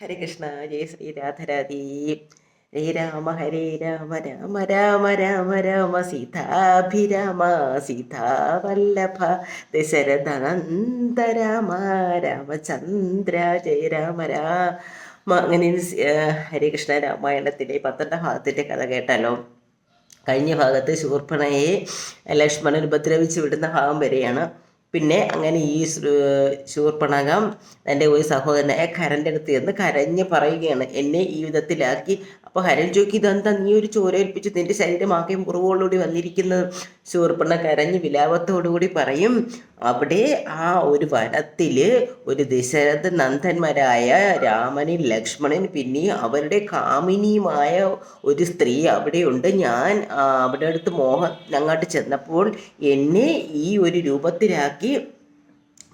ഹരേ കൃഷ്ണ ജയ ശ്രീ രാധരാധി ഹരേ രാമ ഹരേ രാമ രാമ രാമ രാമ രാമ സീതാഭിരാമ സീതാവല്ലഭ ദശരഥനന്ദ രാമ രാമചന്ദ്ര ജയ രാമ രാമ. അങ്ങനെ ഹരേ കൃഷ്ണ രാമായണത്തിലെ പന്ത്രണ്ടാം ഭാഗത്തിന്റെ കഥ കേട്ടാലോ? കഴിഞ്ഞ ഭാഗത്ത് ശൂർപ്പണയെ ലക്ഷ്മണൻ ഉപദ്രവിച്ച് വിടുന്ന ഭാഗം വരെയാണ്. പിന്നെ അങ്ങനെ ഈ ശൂർപ്പണകം തന്റെ ഒരു സഹോദരനായ കരന്റെ അടുത്ത് ചെന്ന് കരഞ്ഞ് പറയുകയാണ് എന്നെ ഈ വിധത്തിലാക്കി. അപ്പോൾ ഹരൻ ചോദിക്കും ഇതെന്താ നീ ഒരു ചോരേൽപ്പിച്ച് നിന്റെ ശരീരമാകെ മുറിവോടുകൂടി വന്നിരിക്കുന്നത്? ശൂർപ്പണ കരഞ്ഞ് വിലാപത്തോടുകൂടി പറയും അവിടെ ആ ഒരു വനത്തിൽ ഒരു ദശരഥ നന്ദന്മാരായ രാമനും ലക്ഷ്മണൻ പിന്നെ അവരുടെ കാമിനിയുമായ ഒരു സ്ത്രീ അവിടെയുണ്ട്. ഞാൻ അവിടെ അടുത്ത് മോഹൻ അങ്ങോട്ട് ചെന്നപ്പോൾ എന്നെ ഈ ഒരു രൂപത്തിലാക്കി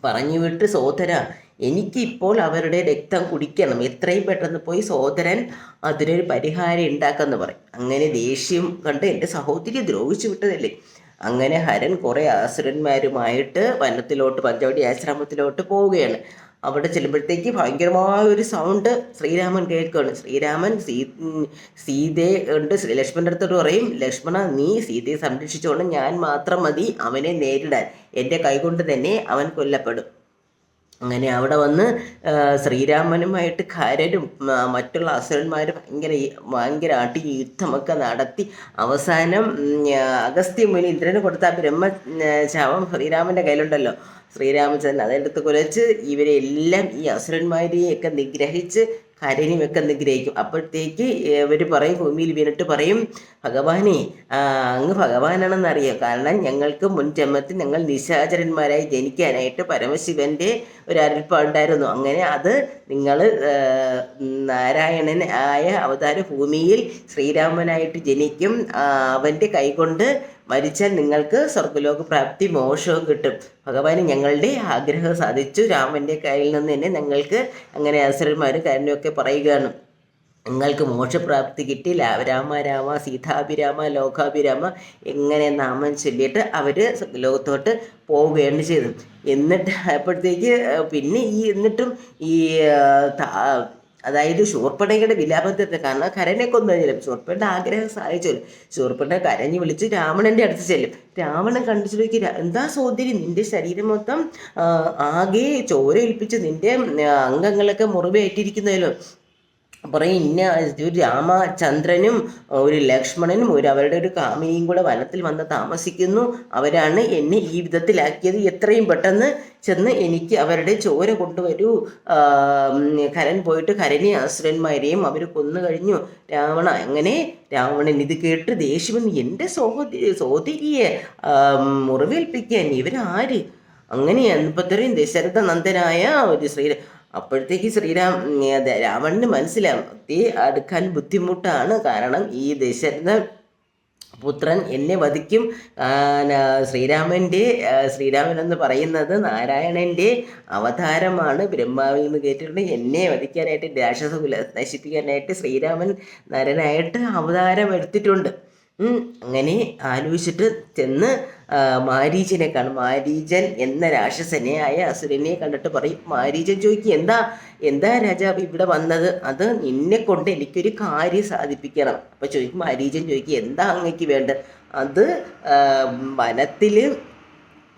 പറഞ്ഞു വിട്ട് സോദര എനിക്കിപ്പോൾ അവരുടെ രക്തം കുടിക്കണം. എത്രയും പെട്ടെന്ന് പോയി സോദരൻ അതിനൊരു പരിഹാരം ഉണ്ടാക്കാന്ന് പറയും. അങ്ങനെ ദേഷ്യം കണ്ട് എന്റെ സഹോദരി ദ്രോഹിച്ചു വിട്ടതല്ലേ? അങ്ങനെ ഹരൻ കുറേ ആസുരന്മാരുമായിട്ട് വനത്തിലോട്ട് പഞ്ചവടി ആശ്രമത്തിലോട്ട് പോവുകയാണ്. അവിടെ ചെല്ലുമ്പോഴത്തേക്ക് ഭയങ്കരമായ ഒരു സൗണ്ട് ശ്രീരാമൻ കേൾക്കുകയാണ്. ശ്രീരാമൻ സീ സീതയെ ഉണ്ട് ലക്ഷ്മണന്റെ അടുത്തോട് പറയും ലക്ഷ്മണ നീ സീതയെ സംരക്ഷിച്ചുകൊണ്ട് ഞാൻ മാത്രം മതി അവനെ നേരിടാൻ. എന്റെ കൈകൊണ്ട് തന്നെ അവൻ കൊല്ലപ്പെടും. അങ്ങനെ അവിടെ വന്ന് ശ്രീരാമനുമായിട്ട് കരരും മറ്റുള്ള അസുരന്മാരും ഭയങ്കര ഭയങ്കര ആട്ടി യുദ്ധമൊക്കെ നടത്തി. അവസാനം അഗസ്ത്യ മുനി ഇന്ദ്രന് കൊടുത്ത ബ്രഹ്മ ശവം ശ്രീരാമന്റെ കയ്യിലുണ്ടല്ലോ. ശ്രീരാമചന്ദ്രൻ അതെടുത്ത് കുലച്ച് ഇവരെല്ലാം ഈ അസുരന്മാരെയൊക്കെ നിഗ്രഹിച്ച് കരനെയൊക്കെ നിഗ്രഹിക്കും. അപ്പോഴത്തേക്ക് ഇവർ പറയും ഭൂമിയിൽ വീണിട്ട് പറയും ഭഗവാനെ അങ്ങ് അങ്ങ് ഭഗവാനാണെന്നറിയാം. കാരണം ഞങ്ങൾക്ക് മുൻ ജന്മത്തിൽ ഞങ്ങൾ നിശാചരന്മാരായി ജനിക്കാനായിട്ട് പരമശിവന്റെ ഒരു അരുൾപ്പാടുണ്ടായിരുന്നു. അങ്ങനെ അത് നിങ്ങൾ നാരായണൻ ആയ അവതാര ഭൂമിയിൽ ശ്രീരാമനായിട്ട് ജനിക്കും. അവന്റെ കൈകൊണ്ട് മരിച്ചാൽ നിങ്ങൾക്ക് സ്വർഗലോക പ്രാപ്തി മോക്ഷവും കിട്ടും. ഭഗവാന് ഞങ്ങളുടെ ആഗ്രഹം സാധിച്ചു. രാമന്റെ കയ്യിൽ നിന്ന് തന്നെ ഞങ്ങൾക്ക് അങ്ങനെ അസുരന്മാരും കാരണമൊക്കെ പറയുകയാണ്. നിങ്ങൾക്ക് മോക്ഷപ്രാപ്തി കിട്ടി. രാമ രാമ സീതാഭിരാമ ലോകാഭിരാമ എങ്ങനെ നാമം ചൊല്ലിയിട്ട് അവർ ലോകത്തോട്ട് പോവുകയാണ് ചെയ്തത്. എന്നിട്ട് അപ്പോഴത്തേക്ക് പിന്നെ ഈ എന്നിട്ടും ഈ അതായത് ശൂർപ്പണയുടെ വിലാപത്തെ കാരണം കരനെ കൊന്നുകഴിഞ്ഞാലും ശൂർപ്പണയുടെ ആഗ്രഹം സഹായിച്ചു ശൂർപ്പണ കരഞ്ഞ് വിളിച്ച് രാവണന്റെ അടുത്ത് ചെല്ലും. രാവണൻ കണ്ടു ചോദിക്കുക എന്താ സോദരി നിന്റെ ശരീരം മൊത്തം ആകെ ചോര ഏൽപ്പിച്ച് നിന്റെ അംഗങ്ങളൊക്കെ മുറിവേറ്റിരിക്കുന്നതല്ലോ പറയും ഇന്ന ഒരു രാമചന്ദ്രനും ഒരു ലക്ഷ്മണനും ഒരു അവരുടെ ഒരു കാമിനിയും കൂടെ വനത്തിൽ വന്ന് താമസിക്കുന്നു. അവരാണ് എന്നെ ഈ വിധത്തിലാക്കിയത്. എത്രയും പെട്ടെന്ന് ചെന്ന് എനിക്ക് അവരുടെ ചോര കൊണ്ടുവരൂ. കരൻ പോയിട്ട് കരനെ അസുരന്മാരെയും അവർ കൊന്നു കഴിഞ്ഞു. രാവണ അങ്ങനെ രാവണൻ ഇത് കേട്ട് ദേഷ്യമെന്ന് എന്റെ സഹോദരി സഹോദരിയെ മുറിവേൽപ്പിക്കാൻ ഇവരാര്? അങ്ങനെയാണ് ഇപ്പത്തരെയും ദശരഥ നന്ദനായ ഒരു ശ്രീ അപ്പോഴത്തേക്ക് ശ്രീരാം രാവണന് മനസ്സിലാവും അടുക്കാൻ ബുദ്ധിമുട്ടാണ്. കാരണം ഈ ദശരഥ പുത്രൻ എന്നെ വധിക്കും. ശ്രീരാമന്റെ ശ്രീരാമൻ എന്ന് പറയുന്നത് നാരായണന്റെ അവതാരമാണ്. ബ്രഹ്മാവിൽ നിന്ന് കേട്ടിട്ടുണ്ട്. എന്നെ വധിക്കാനായിട്ട് രാക്ഷസകുല നശിപ്പിക്കാനായിട്ട് ശ്രീരാമൻ നരനായിട്ട് അവതാരം എടുത്തിട്ടുണ്ട് അങ്ങനെ ആലോചിച്ചിട്ട് ചെന്ന് മാരീചനെ കാണും. മാരീചൻ എന്ന രാക്ഷസനെ ആയ അസുരനെ കണ്ടിട്ട് പറയും മാരീചൻ ചോദിക്കും എന്താ എന്താ രാജാവ് ഇവിടെ വന്നത്? അത് നിന്നെ കൊണ്ട് എനിക്കൊരു കാര്യം സാധിപ്പിക്കണം. അപ്പോൾ ചോദിക്കും മാരീചൻ ചോദിക്കും എന്താ അങ്ങക്ക് വേണ്ടത്? അത് വനത്തിൽ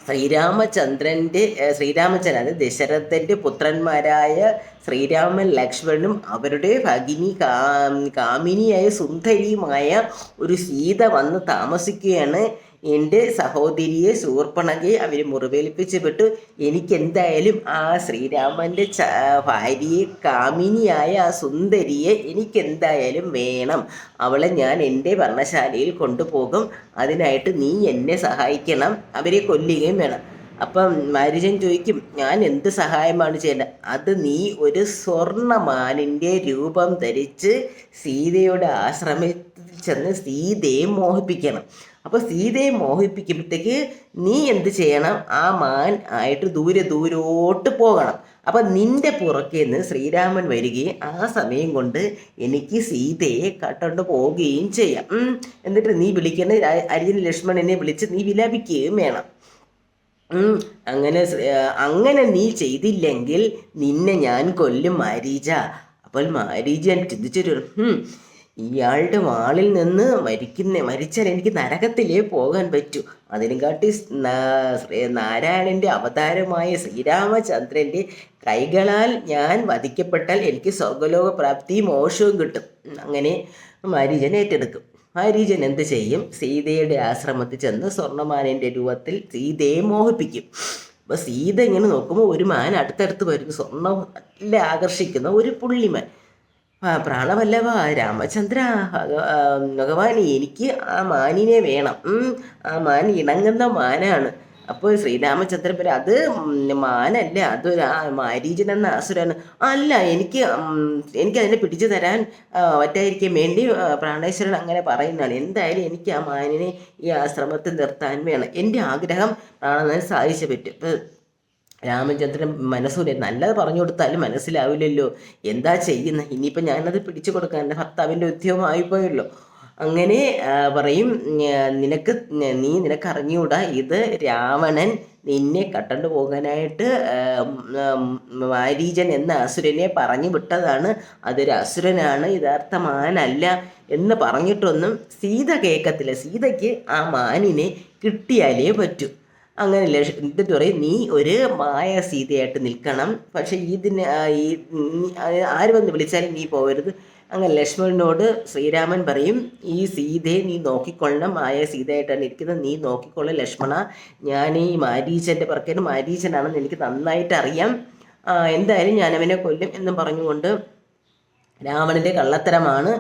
ശ്രീരാമചന്ദ്രന്റെ ശ്രീരാമചന്ദ്രൻ അത് ദശരഥന്റെ പുത്രന്മാരായ ശ്രീരാമൻ ലക്ഷ്മണനും അവരുടെ ഭഗിനി കാ കാമിനിയായ സുന്ദരിയുമായ ഒരു സീത വന്ന് താമസിക്കുകയാണ്. എന്റെ സഹോദരിയെ സൂർപ്പണകെ അവർ മുറിവേൽപ്പിച്ച് വിട്ടു. എനിക്കെന്തായാലും ആ ശ്രീരാമന്റെ ച ഭാര്യയെ കാമിനിയായ ആ സുന്ദരിയെ എനിക്കെന്തായാലും വേണം. അവളെ ഞാൻ എന്റെ വർണശാലയിൽ കൊണ്ടുപോകും. അതിനായിട്ട് നീ എന്നെ സഹായിക്കണം. അവരെ കൊല്ലുകയും വേണം. അപ്പം മാരിജൻ ചോദിക്കും ഞാൻ എന്ത് സഹായമാണ് ചെയ്യേണ്ടത്? അത് നീ ഒരു സ്വർണമാനിന്റെ രൂപം ധരിച്ച് സീതയുടെ ആശ്രമത്തിൽ ചെന്ന് സീതയെ മോഹിപ്പിക്കണം. അപ്പോൾ സീതയെ മോഹിപ്പിക്കുമ്പോഴത്തേക്ക് നീ എന്ത് ചെയ്യണം? ആ മാൻ ആയിട്ട് ദൂരെ ദൂരോട്ട് പോകണം. അപ്പം നിന്റെ പുറകെ നിന്ന് ശ്രീരാമൻ വരികയും ആ സമയം കൊണ്ട് എനിക്ക് സീതയെ കട്ടുകൊണ്ട് പോവുകയും ചെയ്യാം. എന്നിട്ട് നീ വിളിക്കുന്ന അരിയൻ ലക്ഷ്മണനെ വിളിച്ച് നീ വിലാപിക്കുകയും വേണം. അങ്ങനെ അങ്ങനെ നീ ചെയ്തില്ലെങ്കിൽ നിന്നെ ഞാൻ കൊല്ലും മാരീജ. അപ്പോൾ മാരീജ ചിന്തിച്ചിട്ട് "ഹും, ഇയാളുടെ വാളിൽ നിന്ന് മരിക്കുന്ന മരിച്ചാൽ എനിക്ക് നരകത്തിലേ പോകാൻ പറ്റൂ. അതിനും കാട്ടി നാ- ശ്രീ- നാരായണന്റെ അവതാരമായ ശ്രീരാമചന്ദ്രന്റെ കൈകളാൽ ഞാൻ വധിക്കപ്പെട്ടാൽ എനിക്ക് സ്വർഗലോക പ്രാപ്തിയും മോശവും കിട്ടും. അങ്ങനെ മാരീജൻ ഏറ്റെടുക്കും. മാരീജൻ എന്ത് ചെയ്യും? സീതയുടെ ആശ്രമത്തിൽ ചെന്ന് സ്വർണമാനന്റെ രൂപത്തിൽ സീതയെ മോഹിപ്പിക്കും. അപ്പോൾ സീത ഇങ്ങനെ നോക്കുമ്പോൾ ഒരു മാൻ അടുത്തടുത്ത് വരുന്നു സ്വർണം നല്ല ആകർഷിക്കുന്ന ഒരു പുള്ളിമാൻ. ആ പ്രാണവല്ലഭ രാമചന്ദ്ര ഭഗവാൻ എനിക്ക് ആ മാനിനെ വേണം. ആ മാൻ ഇണങ്ങുന്ന മാനാണ്. അപ്പോൾ ശ്രീരാമചന്ദ്രൻ അത് മാനല്ല അതൊരു ആ മാരീചൻ എന്ന അസുരാണ് അല്ല എനിക്ക് എനിക്ക് അതിനെ പിടിച്ചു തരാൻ പറ്റാതിരിക്കാൻ വേണ്ടി പ്രാണേശ്വരൻ അങ്ങനെ പറയുന്നതാണ്. എന്തായാലും എനിക്ക് ആ മാനിനെ ഈ ആശ്രമത്തിൽ നിർത്താൻ വേണം. എന്റെ ആഗ്രഹം പ്രാണനാഥൻ സാധിച്ചു പറ്റും. രാമചന്ദ്രൻ മനസ്സൂര് നല്ലത് പറഞ്ഞു കൊടുത്താലും മനസ്സിലാവില്ലല്ലോ. എന്താ ചെയ്യുന്നത് ഇനിയിപ്പോൾ ഞാനത് പിടിച്ചു കൊടുക്കാൻ എന്റെ ഭർത്താവിന്റെ ഉദ്യോഗമായിപ്പോയല്ലോ അങ്ങനെ പറയും നിനക്ക് നീ നിനക്ക് അറിഞ്ഞുകൂടാ ഇത് രാവണൻ നിന്നെ കട്ടണ്ടു പോകാനായിട്ട് മാരീജൻ എന്ന അസുരനെ പറഞ്ഞു വിട്ടതാണ്. അതൊരു അസുരനാണ് യഥാർത്ഥ മാനല്ല എന്ന് പറഞ്ഞിട്ടൊന്നും സീത കേൾക്കത്തില്ല സീതയ്ക്ക് ആ മാനിനെ കിട്ടിയാലേ പറ്റൂ. അങ്ങനെ ലക്ഷ എന്നിട്ട് പറയും നീ ഒരു മായ സീതയായിട്ട് നിൽക്കണം. പക്ഷേ ഇതിന് ഈ ആര് വന്ന് വിളിച്ചാലും നീ പോകരുത് അങ്ങനെ ലക്ഷ്മണനോട് ശ്രീരാമൻ പറയും ഈ സീതയെ നീ നോക്കിക്കൊള്ളണം. മായ സീതയായിട്ടാണ് ഇരിക്കുന്നത്. നീ നോക്കിക്കൊള്ള ലക്ഷ്മണ. ഞാൻ ഈ മാരീച്ചന്റെ പറക്കേണ്ട മാരീച്ചനാണെന്ന് എനിക്ക് നന്നായിട്ട് അറിയാം. എന്തായാലും ഞാൻ അവനെ കൊല്ലും എന്ന് പറഞ്ഞുകൊണ്ട് രാവണന്റെ കള്ളത്തരമാണ്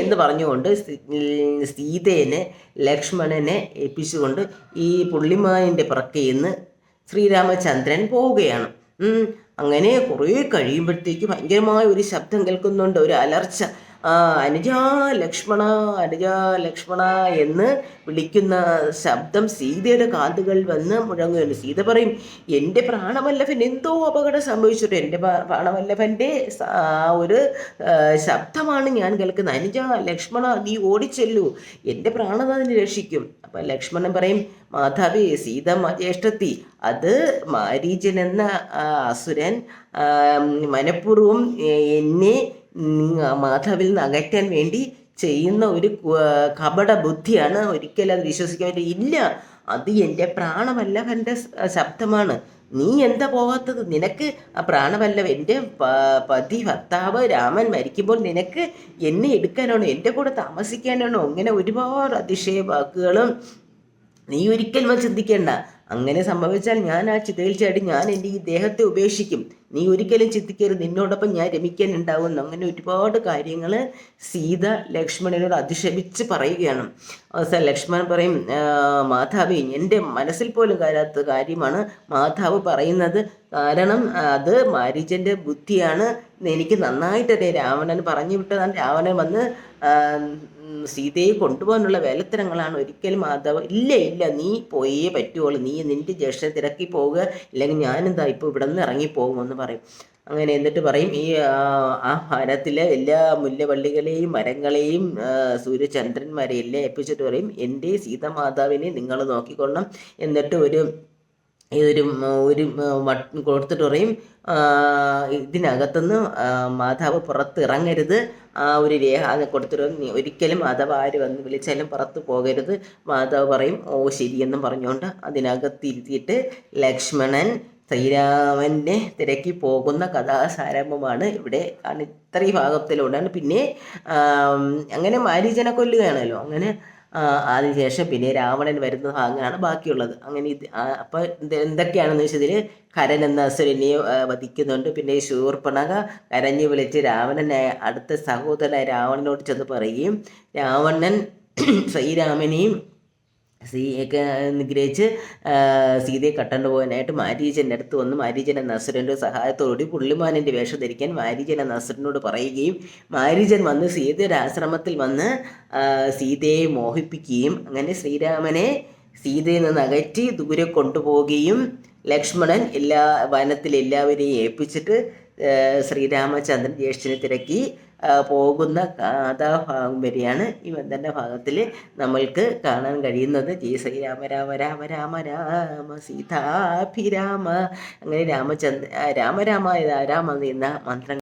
എന്ന് പറഞ്ഞുകൊണ്ട് സീതേനെ ലക്ഷ്മണനെ ഏൽപ്പിച്ചുകൊണ്ട് ഈ പുള്ളിമാനിന്റെ പിറക്കയിൽ നിന്ന് ശ്രീരാമചന്ദ്രൻ പോവുകയാണ്. അങ്ങനെ കുറേ കഴിയുമ്പോഴത്തേക്ക് ഭയങ്കരമായ ഒരു ശബ്ദം കേൾക്കുന്നുണ്ട് ഒരു അലർച്ച. ആ അനുജ ലക്ഷ്മണ അനുജ ലക്ഷ്മണ എന്ന് വിളിക്കുന്ന ശബ്ദം സീതയുടെ കാതുകൾ വന്ന് മുഴങ്ങുകയാണ്. സീത പറയും എന്റെ പ്രാണവല്ലഭൻ എന്തോ അപകടം സംഭവിച്ചിട്ട് എന്റെ പ്രാ- പ്രാണവല്ലഭന്റെ ഒരു ശബ്ദമാണ് ഞാൻ കേൾക്കുന്നത്. അനുജ ലക്ഷ്മണ നീ ഓടിച്ചെല്ലൂ. എന്റെ പ്രാണനാഥനെ രക്ഷിക്കും. അപ്പം ലക്ഷ്മണൻ പറയും മാധവി സീത ജ്യേഷ്ഠത്തി അത് മാരീചൻ എന്ന അസുരൻ മനഃപൂർവം എന്നെ മാധവിൽ നിന്ന് അകറ്റാൻ വേണ്ടി ചെയ്യുന്ന ഒരു കപട ബുദ്ധിയാണ് ഒരിക്കലും അത് വിശ്വസിക്കാൻ പറ്റില്ല. ഇല്ല അത് എന്റെ പ്രാണവല്ലഭന്റെ ശബ്ദമാണ്. നീ എന്താ പോകാത്തത് നിനക്ക് ആ പ്രാണവല്ലഭ എന്റെ പതി ഭർത്താവ് രാമൻ മരിക്കുമ്പോൾ നിനക്ക് എന്നെ എടുക്കാനാണോ? എന്റെ കൂടെ താമസിക്കാനാണോ? അങ്ങനെ ഒരുപാട് അതിശയ വാക്കുകളും നീ ഒരിക്കലും ചിന്തിക്കേണ്ട. അങ്ങനെ സംഭവിച്ചാൽ ഞാൻ ആ ചിതയിൽ ചാടി ഞാൻ എന്റെ ഈ ദേഹത്തെ ഉപേക്ഷിക്കും. നീ ഒരിക്കലും ചിന്തിക്കരുത്. നിന്നോടൊപ്പം ഞാൻ രമിക്കാൻ ഉണ്ടാവുന്നു അങ്ങനെ ഒരുപാട് കാര്യങ്ങൾ സീത ലക്ഷ്മണനോട് അധിക്ഷേപിച്ച് പറയുകയാണ്. അവസാനം ലക്ഷ്മണൻ പറയും "ആ, മാതാവി എന്റെ മനസ്സിൽ പോലും കയറാത്ത കാര്യമാണ് മാതാവ് പറയുന്നത്. കാരണം അത് മാരീചന്റെ ബുദ്ധിയാണ്. എനിക്ക് നന്നായിട്ടറിയാം. രാവണൻ പറഞ്ഞു വിട്ടതാണ്. രാവണൻ വന്ന് സീതയെ കൊണ്ടുപോകാനുള്ള വേലത്തരങ്ങളാണ് ഒരിക്കലും മാധവ്. ഇല്ല ഇല്ല നീ പോയേ പറ്റുള്ളൂ നീ നിന്റെ ജ്യേഷ്ഠനെ തിരക്കി പോവുക. ഇല്ലെങ്കിൽ ഞാനെന്താ ഇപ്പോൾ ഇവിടെ നിന്ന് ഇറങ്ങിപ്പോകുമെന്ന് പറയും. അങ്ങനെ എന്നിട്ട് പറയും ഈ ആ, ഭാരത്തിലെ എല്ലാ മുല്ലവള്ളികളെയും മരങ്ങളെയും സൂര്യചന്ദ്രന്മാരെയും എല്ലാം ഏൽപ്പിച്ചിട്ട് പറയും എന്റെ സീതമാതാവിനെ നിങ്ങൾ നോക്കിക്കൊള്ളണം. എന്നിട്ട് ഒരു ഇതൊരു ഒരു കൊടുത്തിട്ട് പറയും ഇതിനകത്തുനിന്ന് മാതാവ് പുറത്ത് ഇറങ്ങരുത് ആ ഒരു രേഖ അത് കൊടുത്തിട്ട് "നീ ഒരിക്കലും മാതാവ് ആര് വന്ന് വിളിച്ചാലും പുറത്ത് പോകരുത്. മാതാവ് പറയും ഓ ശരിയെന്നും പറഞ്ഞുകൊണ്ട് അതിനകത്തിരുത്തിയിട്ട് ലക്ഷ്മണൻ ശ്രീരാമനെ തിരക്കി പോകുന്ന കഥാസാരംഭമാണ് ഇവിടെ ഇത്രയും ഭാഗത്തിലൂടെയാണ് പിന്നെ അങ്ങനെ മാരീചനെ കൊല്ലുകയാണല്ലോ. അങ്ങനെ അതിനുശേഷം പിന്നെ രാവണൻ വരുന്ന ഭാഗങ്ങളാണ് ബാക്കിയുള്ളത്. അങ്ങനെ ഇത് അപ്പോൾ എന്തൊക്കെയാണെന്ന് വെച്ചതിൽ കരൻ എന്ന അസുരനെ വധിക്കുന്നുണ്ട്. പിന്നെ ശൂർപ്പണക കരഞ്ഞു വിളിച്ച് രാവണനെ അടുത്ത സഹോദരനായ രാവണനോട് ചെന്ന് പറയുകയും രാവണൻ ശ്രീരാമനെയും സീയൊക്കെ നിഗ്രഹിച്ച് സീതയെ കട്ടണ്ടു പോകാനായിട്ട് മാരീചന്റെ അടുത്ത് വന്ന് മാരീജന്റെ നസുരന്റെ സഹായത്തോടുകൂടി പുള്ളിമാനിന്റെ വേഷം ധരിക്കാൻ മാരീചൻ നസുരനോട് പറയുകയും മാരീചൻ വന്ന് സീതയുടെ ആശ്രമത്തിൽ വന്ന് സീതയെ മോഹിപ്പിക്കുകയും അങ്ങനെ ശ്രീരാമനെ സീതയിൽ നിന്ന് അകറ്റി ദൂരെ കൊണ്ടുപോവുകയും ലക്ഷ്മണൻ എല്ലാ വനത്തിൽ എല്ലാവരെയും ഏൽപ്പിച്ചിട്ട് ശ്രീരാമചന്ദ്രൻ ജ്യേഷ്ഠനെ തിരക്കി പോകുന്ന കഥാഭാഗം വരെയാണ് ഈ ബന്ധന്റെ ഭാഗത്തിൽ നമ്മൾക്ക് കാണാൻ കഴിയുന്നത്. ജയ ശ്രീരാമ രാമ രാമ രാമ രാമ സീതാഭിരാമ. അങ്ങനെ രാമചന്ദ്ര രാമ രാമ രാമ എന്ന മന്ത്രം